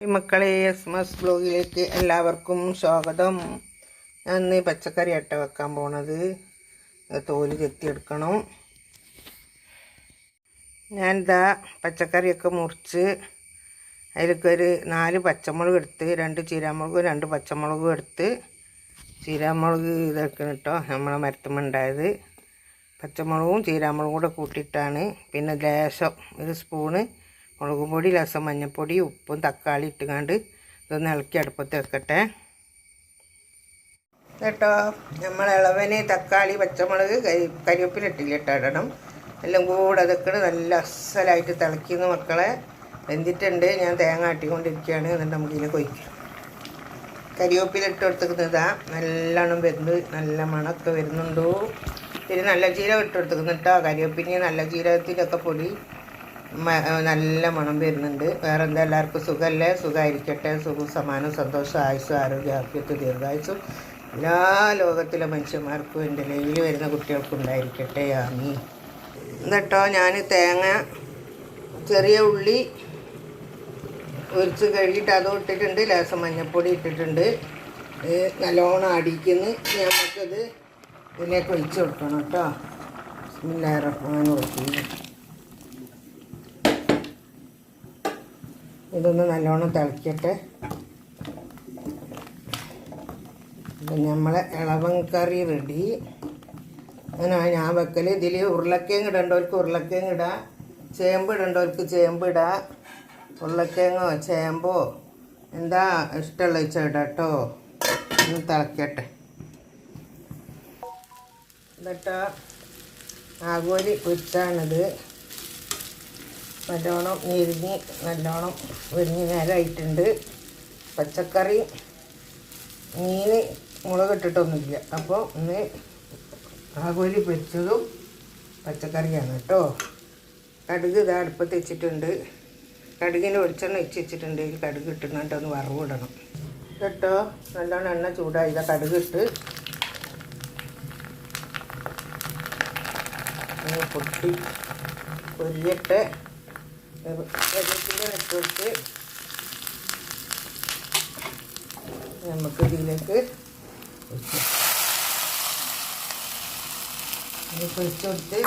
മക്കളെ എസ് മസ് ബ്ലോഗിലേക്ക് എല്ലാവർക്കും സ്വാഗതം. ഞാൻ ഇന്ന് പച്ചക്കറി അട്ട വെക്കാൻ പോണത്. തോൽ ചെത്തിയെടുക്കണം. ഞാനിതാ പച്ചക്കറിയൊക്കെ മുറിച്ച് അതിലേക്ക് ഒരു നാല് പച്ചമുളക് എടുത്ത് രണ്ട് ചീരാമുളകും രണ്ട് പച്ചമുളകും എടുത്ത് ചീരാമുളക് ഇതൊക്കെ കേട്ടോ. നമ്മളെ മരത്തുമുണ്ടായത് പച്ചമുളകും ചീരാമുളകും കൂടെ കൂട്ടിയിട്ടാണ്. പിന്നെ ലേശം ഒരു സ്പൂണ് മുളക് പൊടി രസം മഞ്ഞൾപ്പൊടി ഉപ്പും തക്കാളി ഇട്ടുകൊണ്ട് ഇതൊന്ന് ഇളക്കി അടുപ്പത്ത് വെക്കട്ടെ. കേട്ടോ നമ്മൾ ഇളവന് തക്കാളി പച്ചമുളക് കരി കരിവേപ്പിലിട്ടില്ല ഇട്ട് ഇടണം. എല്ലാം കൂടെ അതൊക്കെ നല്ല അസലായിട്ട് തിളയ്ക്കുന്ന മക്കളെ. വെന്തിട്ടുണ്ട് ഞാൻ തേങ്ങ ആട്ടിക്കൊണ്ടിരിക്കുകയാണ്. എന്നിട്ട് നമുക്ക് കൊയ്ക്കാം. കൊയ്ക്കും കരിവേപ്പിലിട്ട് കൊടുത്തിരിക്കുന്നതാ നല്ലോണം വെന്ത് നല്ല മണമൊക്കെ വരുന്നുണ്ടോ. പിന്നെ നല്ല ജീരകം ഇട്ട് കൊടുത്തിരിക്കുന്നിട്ടോ കരിവേപ്പിന് നല്ല ജീരകത്തിലൊക്കെ പൊടി. നല്ല മണം വരുന്നുണ്ട്. വേറെ എന്താ എല്ലാവർക്കും സുഖമല്ലേ സുഖമായിരിക്കട്ടെ സുഖം സമാനം സന്തോഷം ആയുസ്സും ആരോഗ്യ ആഫ്യത്ത് ദീർഘായുസും എല്ലാ ലോകത്തിലെ മനുഷ്യന്മാർക്കും എന്റെ ലൈവിൽ വരുന്ന കുട്ടികൾക്കും ഉണ്ടായിരിക്കട്ടെ. ആമി എന്നിട്ടോ ഞാൻ തേങ്ങ ചെറിയ ഉള്ളി ഒരിച്ച് കഴുകിയിട്ട് അതും ഇട്ടിട്ടുണ്ട്. ലേസം മഞ്ഞൾപ്പൊടി ഇട്ടിട്ടുണ്ട്. നല്ലോണം അടിക്കുന്നു. നമുക്കത് ഇതിലേക്ക് ഒഴിച്ച് കൊടുക്കണം കേട്ടോ. ബിസ്മില്ലാഹിർ റഹ്മാനിർ റഹീം. ഇതൊന്ന് നല്ലോണം തിളക്കട്ടെ. അപ്പം നമ്മളെ ഇളവൻ കറി റെഡി. അങ്ങനെ ഞാൻ വെക്കൽ ഇതിൽ ഉരുളക്കിഴങ്ങ് ഇടേണ്ടവർക്ക് ഉരുളക്കിഴങ്ങ് ഇടാം. ചേമ്പ് ഇടേണ്ടവർക്ക് ചേമ്പ് ഇടാം. ഉരുളക്കിഴങ്ങോ ചേമ്പോ എന്താ ഇഷ്ടമുള്ള ഇടാം കേട്ടോ ഒന്ന് തിളക്കട്ടെ. എന്നിട്ടോ ആകോലി പൊരിച്ചാണിത്. നല്ലോണം ഞെരിഞ്ഞ് നല്ലോണം വെരിഞ്ഞ് നേരമായിട്ടുണ്ട് പച്ചക്കറി മീൻ മുളക് ഇട്ടിട്ടൊന്നുമില്ല. അപ്പോൾ ഇന്ന് ആകോലി പൊരിച്ചതും പച്ചക്കറിയാണ് കേട്ടോ. കടുക് ഇതാ അടുപ്പത്ത് വെച്ചിട്ടുണ്ട്. കടുകിന് വെളിച്ചെണ്ണ വെച്ച് വെച്ചിട്ടുണ്ട്. ഇതിൽ കടുക് ഇട്ടിട്ട് ഒന്ന് വറവിടണം. കേട്ടോ? നല്ലോണം എണ്ണ ചൂടായി. ഇതാ കടുക് ഇട്ട്. പൊട്ടി പൊരിയട്ടെ. വെള്ളത്തിന്റെ ഇട്ടിട്ട് നമുക്ക് ഇതിലേക്ക് പൊരിച്ച് കൊടുത്ത്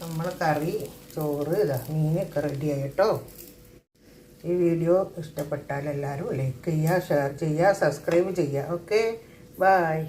നമ്മൾ കറി ചോറ് ഇതാ മീനൊക്കെ റെഡിയായി കേട്ടോ. ഈ വീഡിയോ ഇഷ്ടപ്പെട്ടാൽ എല്ലാവരും ലൈക്ക് ചെയ്യുക ഷെയർ ചെയ്യുക സബ്സ്ക്രൈബ് ചെയ്യുക. Okay bye